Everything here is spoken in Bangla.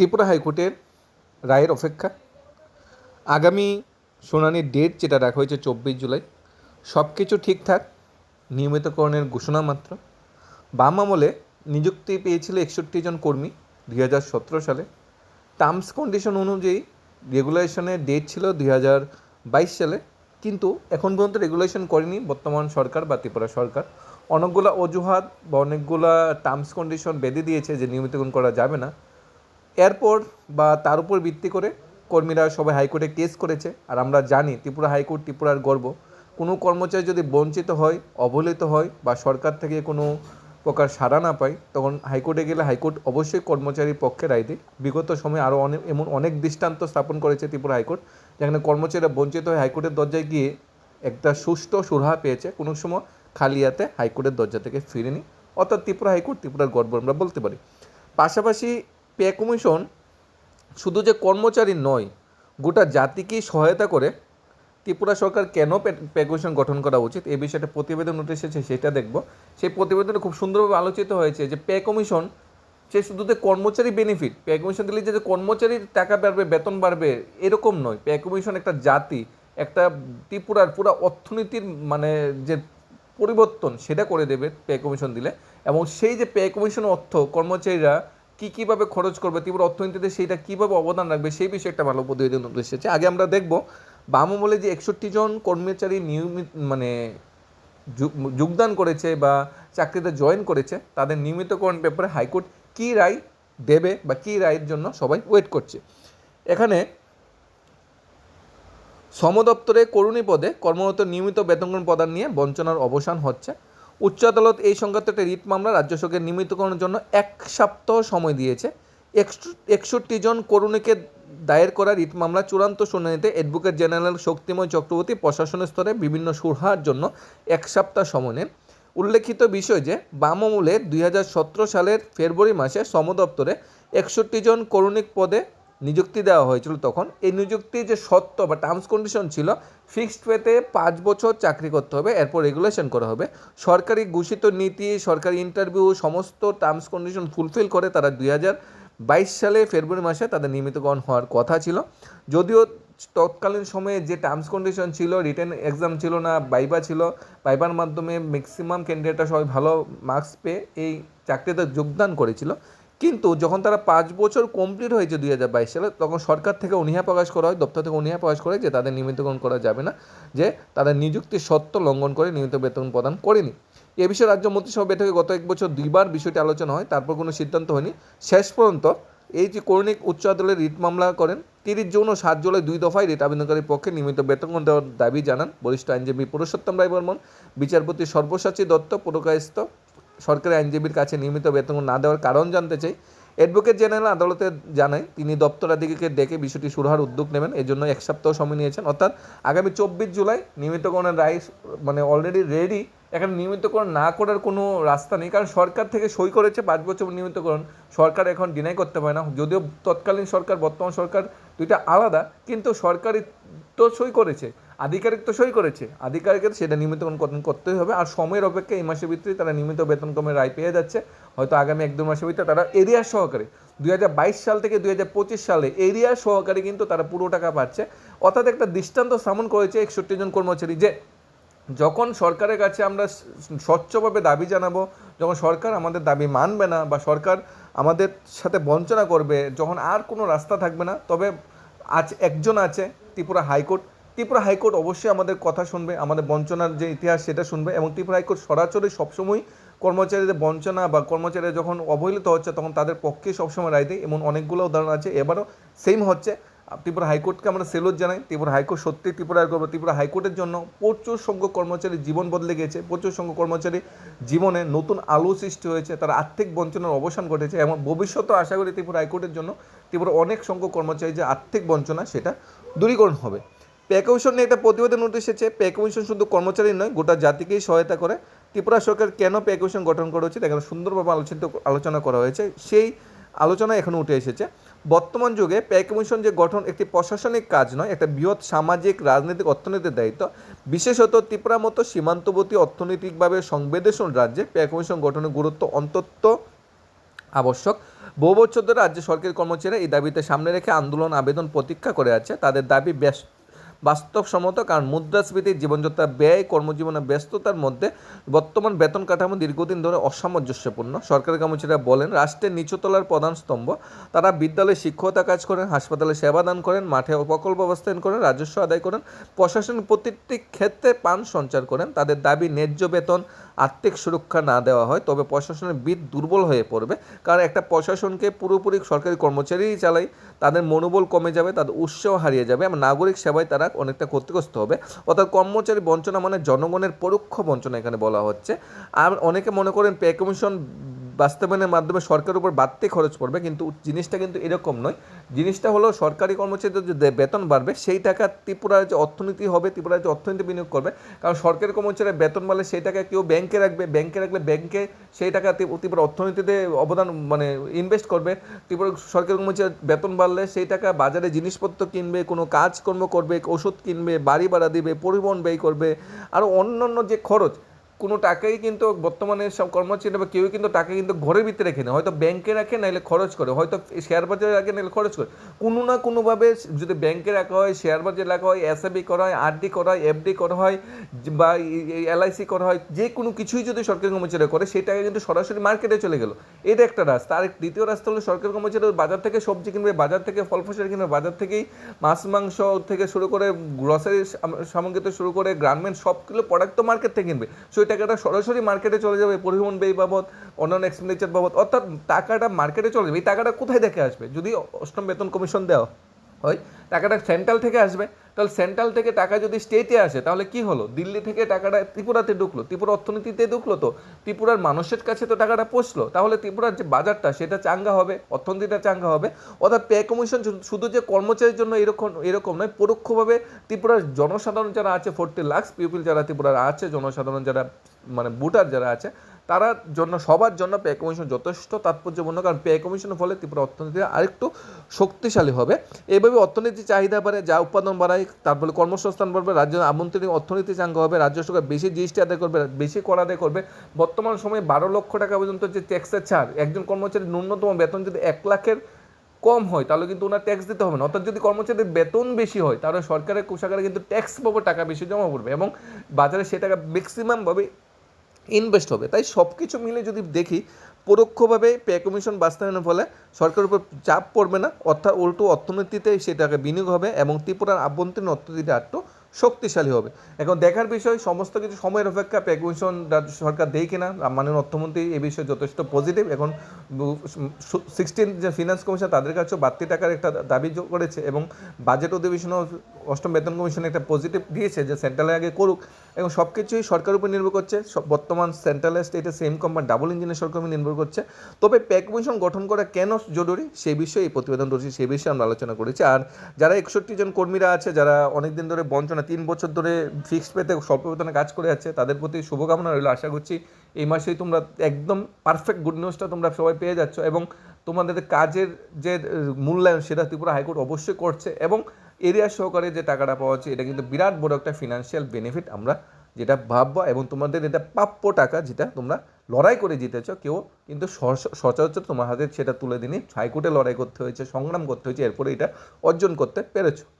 ত্রিপুরা হাইকোর্টের রায়ের অপেক্ষা। আগামী শুনানির ডেট যেটা রাখা হয়েছে চব্বিশ জুলাই সব কিছু ঠিকঠাক, নিয়মিতকরণের ঘোষণা মাত্র। বাম আমলে নিযুক্তি পেয়েছিল একষট্টি জন কর্মী দুই হাজার সতেরো সালে। টার্মস কন্ডিশন অনুযায়ী রেগুলেশনের ডেট ছিল দুই হাজার বাইশ সালে, কিন্তু এখন পর্যন্ত রেগুলেশন করেনি বর্তমান সরকার বা ত্রিপুরা সরকার। অনেকগুলা অজুহাত বা অনেকগুলা টার্মস কন্ডিশন বেঁধে দিয়েছে যে নিয়মিতকরণ করা যাবে না। এরপর বা তার উপর ভিত্তি করে কর্মীরা সবাই হাইকোর্টে কেস করেছে। আর আমরা জানি ত্রিপুরা হাইকোর্ট ত্রিপুরার গর্ব। কোনো কর্মচারী যদি বঞ্চিত হয়, অবহেলিত হয় বা সরকার থেকে কোনো প্রকার সাড়া না পায়, তখন হাইকোর্টে গেলে হাইকোর্ট অবশ্যই কর্মচারীর পক্ষে রায় দেয়। বিগত সময়ে আরও অনেক এমন অনেক দৃষ্টান্ত স্থাপন করেছে ত্রিপুরা হাইকোর্ট, যেখানে কর্মচারীরা বঞ্চিত হয়ে হাইকোর্টের দরজায় গিয়ে একটা সুষ্ঠু সুরাহা পেয়েছে। কোনো সময় খালি হাতে হাইকোর্টের দরজা থেকে ফিরেনি। অর্থাৎ ত্রিপুরা হাইকোর্ট ত্রিপুরার গর্ব আমরা বলতে পারি। পাশাপাশি পে কমিশন শুধু যে কর্মচারী নয়, গোটা জাতিকেই সহায়তা করে ত্রিপুরা সরকার কেন পে- কমিশন গঠন করা উচিত? এই বিষয়ে একটা প্রতিবেদন উঠে এসেছে, সেটা দেখব। সেই প্রতিবেদনে খুব সুন্দরভাবে আলোচিত হয়েছে যে পে কমিশন সে শুধু যে কর্মচারী বেনিফিট পে কমিশন দিলে যে কর্মচারীর টাকা বাড়বে, বেতন বাড়বে, এরকম নয়। পে কমিশন একটা জাতি, একটা ত্রিপুরার পুরো অর্থনীতির মানে যে পরিবর্তন, সেটা করে দেবে পে কমিশন দিলে। এবং সেই যে পে কমিশন অর্থ কর্মচারীরা কী কীভাবে খরচ করবে, তীব্র অর্থনীতিতে সেইটা কীভাবে অবদান রাখবে, সেই বিষয়ে একটা ভালো প্রতিবেদন এসেছে। আগে আমরা দেখব বাম আমলে যে একষট্টি জন কর্মচারী নিয়মিত মানে যোগদান করেছে বা চাকরিতে জয়েন করেছে, তাদের নিয়মিতকরণ ব্যাপারে হাইকোর্ট কী রায় দেবে বা কী রায়ের জন্য সবাই ওয়েট করছে। এখানে শ্রম দপ্তরে করুণী পদে কর্মরত নিয়মিত বেতনগ্রহণ প্রদান নিয়ে বঞ্চনার অবসান হচ্ছে। উচ্চ আদালত এই সংক্রান্ত একটা রিট মামলা রাজ্য সরকারের নিয়মিতকরণের জন্য এক সপ্তাহ সময় দিয়েছে। একষট্টি জন করুণীকে দায়ের করা রিট মামলা চূড়ান্ত শুনানিতে অ্যাডভোকেট জেনারেল শক্তিময় চক্রবর্তী প্রশাসনের স্তরে বিভিন্ন সুরহার জন্য এক সপ্তাহ সময় নেন। উল্লেখিত বিষয় যে, বাম আমলে দুই সালের ফেব্রুয়ারি মাসে শ্রম দপ্তরে একষট্টি জন করুণিক পদে নিযুক্তি দেওয়া হয়েছিল তখন। এই নিযুক্তির যে সত্য বা টার্মস কন্ডিশন ছিল ফিক্সড পেতে পাঁচ বছর চাকরি করতে হবে, এরপর রেগুলেশন করা হবে। সরকারি ঘোষিত নীতি, সরকারি ইন্টারভিউ সমস্ত টার্মস কন্ডিশন ফুলফিল করে তারা দুই হাজার বাইশ সালে ফেব্রুয়ারি মাসে তাদের নিয়মিতকরণ হওয়ার কথা ছিল। যদিও তৎকালীন সময়ে যে টার্মস কন্ডিশন ছিল রিটেন এক্সাম ছিল না বাইবা ছিল বাইবার মাধ্যমে ম্যাক্সিমাম ক্যান্ডিডেটরা সবাই ভালো মার্কস পেয়ে এই চাকরিতে যোগদান করেছিল। কিন্তু যখন তারা পাঁচ বছর কমপ্লিট হয়েছে দুই হাজার বাইশ সালে, তখন সরকার থেকে অনীহা প্রকাশ করা হয়, দপ্তর থেকে অনীহা প্রকাশ করে যে তাদের নিয়মিতকরণ করা যাবে না, যে তাদের নিযুক্তির সত্ত্ব লঙ্ঘন করে নিয়মিত বেতন প্রদান করেনি। এ বিষয়ে রাজ্য মন্ত্রিসভা বৈঠকে গত এক বছর দুইবার বিষয়টি আলোচনা হয়, তারপর কোনো সিদ্ধান্ত হয়নি। শেষ পর্যন্ত এই যে করণিক উচ্চ আদালতে রিট মামলা করেন, তিরিশ জুন ও সাত জুলাই দুই দফায় রিট আবেদনকারীর পক্ষে নিয়মিত বেতন দেওয়ার দাবি জানান বরিষ্ঠ আইনজীবী পুরুষোত্তম রায় বর্মন, বিচারপতি সর্বসাচী দত্ত পুরকায়স্ত সরকারি আইনজীবীর কাছে নিয়মিত বেতন না দেওয়ার কারণ জানতে চাই। অ্যাডভোকেট জেনারেল আদালতে জানায়, তিনি দপ্তরাধিকারীকে ডেকে বিষয়টি সুরাহার উদ্যোগ নেবেন। এর জন্য এক সপ্তাহ সময় নিয়েছেন। অর্থাৎ আগামী চব্বিশ জুলাই নিয়মিতকরণের রায় মানে অলরেডি রেডি এখানে নিয়মিতকরণ না করার কোনো রাস্তা নেই। কারণ সরকার থেকে সই করেছে পাঁচ বছর নিয়মিতকরণ। সরকার এখন ডিনাই করতে পারে না। যদিও তৎকালীন সরকার, বর্তমান সরকার দুইটা আলাদা, কিন্তু সরকারি তো সই করেছে। আধিকারিক তো সই করেছে। আধিকারিকের সেটা নিয়মিতকরণ কর- করতেই হবে। আর সময়ের অপেক্ষা এই মাসের ভিতরে তারা নিয়মিত বেতন কমে রায় পেয়ে যাচ্ছে। হয়তো আগামী এক দু মাসের ভিতরে তারা এরিয়া সহকারে দুই হাজার বাইশ সাল থেকে দুই হাজার পঁচিশ সালে এরিয়া সহকারে কিন্তু তারা পুরো টাকা পাচ্ছে। অর্থাৎ একটা দৃষ্টান্ত স্থাপন করেছে একষট্টি জন কর্মচারী যে যখন সরকারের কাছে আমরা স্বচ্ছভাবে দাবি জানাব, যখন সরকার আমাদের দাবি মানবে না বা সরকার আমাদের সাথে বঞ্চনা করবে, যখন আর কোনো রাস্তা থাকবে না, তবে আজ একজন আছে, ত্রিপুরা হাইকোর্ট ত্রিপুরা হাইকোর্ট অবশ্যই আমাদের কথা শুনবে, আমাদের বঞ্চনার যে ইতিহাস সেটা শুনবে এবং ত্রিপুরা হাইকোর্ট সরাসরি সবসময় কর্মচারীদের বঞ্চনা বা কর্মচারীরা যখন অবহেলিত হচ্ছে তখন তাদের পক্ষে সবসময় রায় দেয় এমন অনেকগুলো উদাহরণ আছে। এবারও সেম হচ্ছে। ত্রিপুরা হাইকোর্টকে আমরা সেলুট জানাই। ত্রিপুরা হাইকোর্ট সত্যি ত্রিপুরার গর্ব ত্রিপুরা হাইকোর্টের জন্য প্রচুর সংখ্যক কর্মচারীর জীবন বদলে গেছে। প্রচুর সংখ্যক কর্মচারী জীবনে নতুন আলো সৃষ্টি হয়েছে। তার আর্থিক বঞ্চনার অবসান ঘটেছে এবং ভবিষ্যতেও আশা করি ত্রিপুরা হাইকোর্টের জন্য ত্রিপুরা অনেক সংখ্যক কর্মচারী যে আর্থিক বঞ্চনা সেটা দূরীকরণ হবে। পে কমিশন নিয়ে একটা প্রতিবেদন উঠে এসেছে। পে কমিশন শুধু কর্মচারী নয়, গোটা জাতিকেই সহায়তা করে। ত্রিপুরা সরকার কেন পে কমিশন গঠন করা উচিত? এখানে সুন্দরভাবে আলোচিত, আলোচনা করা হয়েছে। সেই আলোচনা এখানে উঠে এসেছে। বর্তমান যুগে পে কমিশন যে গঠন একটি প্রশাসনিক কাজ নয়, একটা বৃহৎ সামাজিক, রাজনৈতিক অর্থনীতির দায়িত্ব। বিশেষত ত্রিপুরার মতো সীমান্তবর্তী অর্থনৈতিকভাবে সংবেদনশীল রাজ্যে পে কমিশন গঠনের গুরুত্ব অন্তত আবশ্যক। বহু বছর ধরে রাজ্য সরকারি কর্মচারীরা এই দাবিতে সামনে রেখে আন্দোলন, আবেদন, প্রতীক্ষা করে আছে। তাদের দাবি বেশ বাস্তবসম্মত, কারণ মুদ্রাস্ফীতি জীবনযাত্রা ব্যয় কর্মজীবনের ব্যস্ততার মধ্যে বর্তমান বেতন কাঠামো দীর্ঘদিন ধরে অসামঞ্জস্যপূর্ণ। সরকারি কর্মচারীরা বলেন, রাষ্ট্রের নিচুতলার প্রধান স্তম্ভ, তারা বিদ্যালয়ে শিক্ষকতা কাজ করেন, হাসপাতালে সেবা দান করেন, মাঠে প্রকল্প বাস্তবায়ন করেন, রাজস্ব আদায় করেন প্রশাসনের প্রতিটি ক্ষেত্রে পান সঞ্চার করেন। তাদের দাবি, ন্যায্য বেতন আর্থিক সুরক্ষা না দেওয়া হয়, তবে প্রশাসনের বিদ দুর্বল হয়ে পড়বে। কারণ একটা প্রশাসনকে পুরোপুরি সরকারি কর্মচারীই চালায়, তাদের মনোবল কমে যাবে, তাদের উৎসাহ হারিয়ে যাবে। এবং নাগরিক সেবায় তারা অনেকটা ক্ষতিগ্রস্ত হবে। অর্থাৎ কর্মচারী বঞ্চনা মানে জনগণের পরোক্ষ বঞ্চনা এখানে বলা হচ্ছে। আর অনেকে মনে করেন পে কমিশন বাস্তবায়নের মাধ্যমে সরকারের উপর বাড়তি খরচ পড়বে, কিন্তু জিনিসটা কিন্তু এরকম নয়। জিনিসটা হলো সরকারি কর্মচারীদের যে বেতন বাড়বে, সেই টাকা ত্রিপুরার যে অর্থনীতি হবে ত্রিপুরার যে অর্থনীতি বিনিয়োগ করবে, কারণ সরকারি কর্মচারীর বেতন বাড়লে সেই টাকা কেউ ব্যাংকে রাখবে, ব্যাংকে রাখলে ব্যাংকে সেই টাকা ত্রি- ত্রিপুরা অর্থনীতিতে অবদান মানে ইনভেস্ট করবে। ত্রিপুরা সরকারি কর্মচারীর বেতন বাড়লে সেই টাকা বাজারে জিনিসপত্র কিনবে, কোনো কাজকর্ম করবে, ওষুধ কিনবে, বাড়ি ভাড়া দিবে, পরিবহন ব্যয় করবে, আর অন্য অন্য যে খরচ কোনো টাকাই কিন্তু বর্তমানে সব কর্মচারী বা কেউ কিন্তু টাকা কিন্তু ঘরের ভিতরে রেখে না হয়তো ব্যাংকে রাখে, নাহলে খরচ করে। হয়তো শেয়ার বাজারে রাখে, নাহলে খরচ করে। কোনো না কোনোভাবে যদি ব্যাংকে রাখা হয় শেয়ার বাজারে রাখা হয় এসএবি করা হয় আরডি করা হয় এফডি করা হয়, বা এলআইসি করা হয়, যে কোনো কিছুই যদি সরকারি কর্মচারী করে, সেই টাকা কিন্তু সরাসরি মার্কেটে চলে গেল। এটা একটা রাস্তা। আর দ্বিতীয় রাস্তা হলো সরকারি কর্মচারী বাজার থেকে সবজি কিনবে, বাজার থেকে ফল ফসল কিনবে, বাজার থেকেই মাছ, মাংস থেকে শুরু করে গ্রসারি সামগ্রী থেকে শুরু করে গার্মেন্টস সবগুলো প্রোডাক্ট তো মার্কেট থেকে কিনবে। সেই টাকাটা সরাসরি মার্কেটে চলে যাবে, পরিবহন ব্যয় বাবদ, অন্যান্য এক্সপেন্ডিচার বাবদ, অর্থাৎ টাকাটা মার্কেটে চলে যাবে। এই টাকাটা কোথায় থেকে আসবে? যদি অষ্টম বেতন কমিশন দেওয়া হয়, টাকাটা সেন্ট্রাল থেকে আসবে। তাহলে সেন্ট্রাল থেকে টাকা যদি স্টেটে আসে, তাহলে কি হলো? দিল্লি থেকে টাকাটা ত্রিপুরাতে ঢুকলো, ত্রিপুরা অর্থনীতিতে ঢুকলো তো? ত্রিপুরার মানুষের কাছে তো টাকাটা পৌঁছলো। তাহলে ত্রিপুরার যে বাজারটা, সেটা চাঙ্গা হবে, অর্থনীতিটা চাঙ্গা হবে। অর্থাৎ পে কমিশন শুধু- যে কর্মচারীর জন্য এরকম এরকম নয়, পরোক্ষভাবে ত্রিপুরার জনসাধারণ যারা আছে ফোরটি লাক্স পিপিল যারা ত্রিপুরার আছে, জনসাধারণ যারা মানে ভোটার যারা আছে তারার জন্য, সবার জন্য পে কমিশন যথেষ্ট তাৎপর্যপূর্ণ, কারণ পে কমিশনের ফলে ত্রিপুরা অর্থনীতি আরেকটু শক্তিশালী হবে। এইভাবে অর্থনীতি চাহিদা বাড়ে, যা উৎপাদন বাড়ায় তারপরে কর্মসংস্থান বাড়বে, রাজ্য আভ্যন্তরীণ অর্থনীতি চাঙ্গা হবে, রাজ্য সরকার বেশি জিএসটি আদায় করবে, বেশি কর আদায় করবে। বর্তমান সময়ে বারো লক্ষ টাকা পর্যন্ত যে ট্যাক্সের ছাড়, একজন কর্মচারী ন্যূনতম বেতন যদি এক লাখের কম হয়, তাহলে কিন্তু ওনার ট্যাক্স দিতে হবে না। অর্থাৎ যদি কর্মচারীদের বেতন বেশি হয়, তাহলে সরকারের কোষাগারে কিন্তু ট্যাক্স পাবো, টাকা বেশি জমা পড়বে এবং বাজারে সে টাকা ম্যাক্সিমামভাবে ইনভেস্ট হবে। তাই সব কিছু মিলে যদি দেখি, পরোক্ষভাবে পে কমিশন বাস্তবায়নের ফলে সরকারের উপর চাপ পড়বে না, অর্থাৎ উল্টো অর্থনীতিতে সেটাকে বিনিয়োগ হবে এবং ত্রিপুরার আভ্যন্তরীণ অর্থনীতিটা একটু শক্তিশালী হবে। এখন দেখার বিষয়, সমস্ত কিছু সময়ের অপেক্ষা পে কমিশন রাজ্য সরকার দেয় কিনা, মাননীয় অর্থমন্ত্রী এই বিষয়ে যথেষ্ট পজিটিভ এখন সিক্সটিন যে ফিনান্স কমিশন তাদের কাছেও বাড়তি টাকার একটা দাবি করেছে এবং বাজেট অধিবেশনও অষ্টম বেতন কমিশন একটা পজিটিভ দিয়েছে যে সেন্ট্রালে আগে করুক। এবং সব কিছুই সরকার উপর নির্ভর করছে। বর্তমান সেন্ট্রাল স্টেটে সেম কম বা ডাবল ইঞ্জিনের সরকার নির্ভর করছে। তবে প্যাক কমিশন গঠন করা কেন জরুরি, সেই বিষয়ে এই প্রতিবেদন রয়েছে, সেই বিষয়ে আমরা আলোচনা করেছি। আর যারা একষট্টি জন কর্মীরা আছে, যারা অনেক দিন ধরে বঞ্চনা তিন বছর ধরে ফিক্সড পেতে স্বল্প বেতনে কাজ করে যাচ্ছে, তাদের প্রতি শুভকামনা রইল। আশা করছি এই মাসেই তোমরা একদম পারফেক্ট গুড নিউজটা তোমরা সবাই পেয়ে যাচ্ছ এবং তোমাদের কাজের যে মূল্যায়ন সেটা ত্রিপুরা হাইকোর্ট অবশ্যই করছে এবং এরিয়া সহকারে যে টাকাটা পাওয়া যাচ্ছে, এটা কিন্তু বিরাট বড় একটা ফিনান্সিয়াল বেনিফিট আমরা যেটা ভাববো এবং তোমাদের এটা প্রাপ্য টাকা যেটা তোমরা লড়াই করে জিতেছ, কেউ কিন্তু সচ- সচরাচর তোমার হাতে সেটা তুলে দিনি। হাইকোর্টে লড়াই করতে হয়েছে, সংগ্রাম করতে হয়েছে, এরপরে এটা অর্জন করতে পেরেছ।